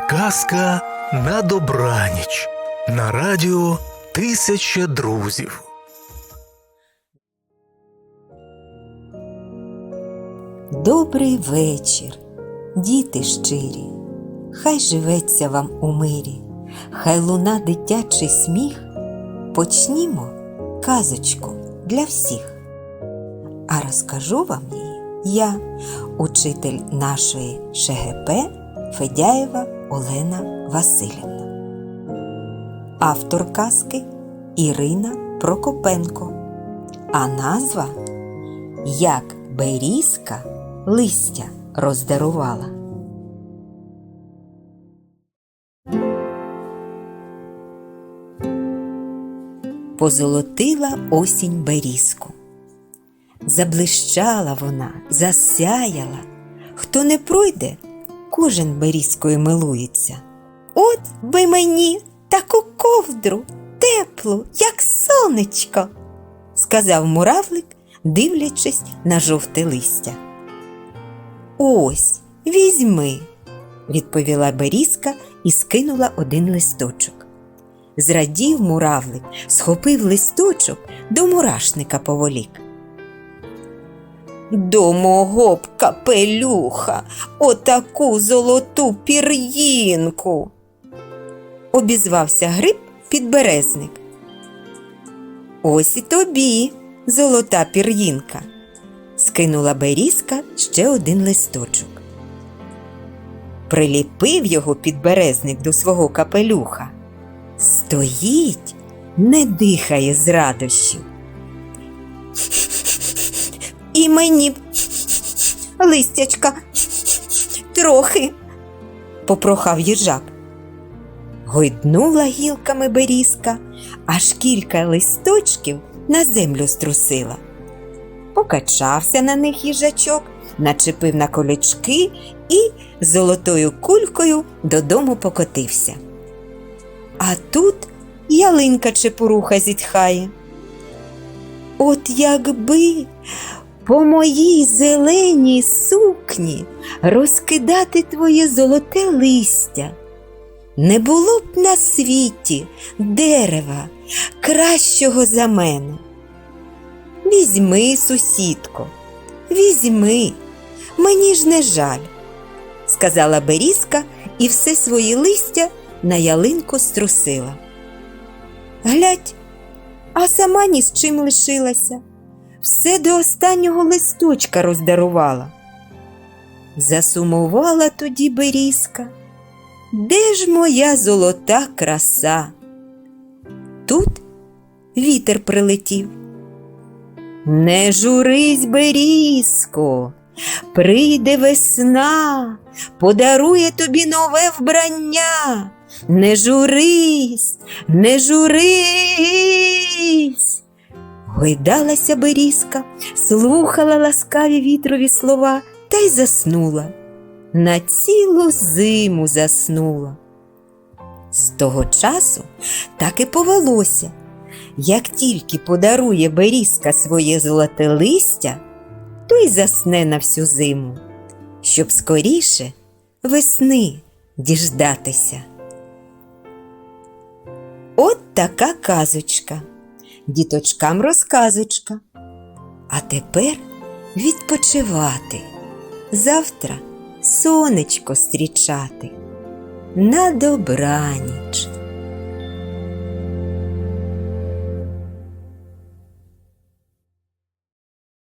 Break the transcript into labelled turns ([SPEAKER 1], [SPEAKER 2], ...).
[SPEAKER 1] Казка на добраніч на радіо Тисяча друзів.
[SPEAKER 2] Добрий вечір, діти щирі, хай живеться вам у мирі, хай луна дитячий сміх. Почнімо казочку для всіх. А розкажу вам її я, учитель нашої ШГП Федяєва Олена Васильівна. Автор казки Ірина Прокопенко. А назва Як берізка листя роздарувала. Позолотила осінь берізку. Заблищала вона, засяяла. Хто не пройде, кожен берізкою милується. От би мені таку ковдру, теплу, як сонечко, сказав муравлик, дивлячись на жовте листя. Ось, візьми, відповіла берізка і скинула один листочок. Зрадів муравлик, схопив листочок, до мурашника поволік. До мого б капелюха, отаку золоту пір'їнку. Обізвався гриб підберезник. Ось і тобі, золота пір'їнка, скинула берізка ще один листочок. Приліпив його підберезник до свого капелюха. Стоїть, не дихає з радощів. І мені листячка трохи, попрохав їжак. Гойднула гілками берізка, аж кілька листочків на землю струсила. Покачався на них їжачок, начепив на колючки і золотою кулькою додому покотився. А тут ялинка чепуруха зітхає. От якби по моїй зеленій сукні розкидати твоє золоте листя. Не було б на світі дерева кращого за мене. Візьми, сусідко, візьми, мені ж не жаль, сказала Берізка і все своє листя на ялинку струсила. Глядь, а сама ні з чим лишилася, все до останнього листочка роздарувала. Засумувала тоді Берізка. Де ж моя золота краса? Тут вітер прилетів. Не журись, Берізко, прийде весна, подарує тобі нове вбрання. Не журись, не журись. Гойдалася Берізка, слухала ласкаві вітрові слова та й заснула. На цілу зиму заснула. З того часу так і повелося. Як тільки подарує Берізка своє золоте листя, то й засне на всю зиму, щоб скоріше весни діждатися. От така казочка, діточкам розказочка. А тепер відпочивати. Завтра сонечко стрічати. На добраніч.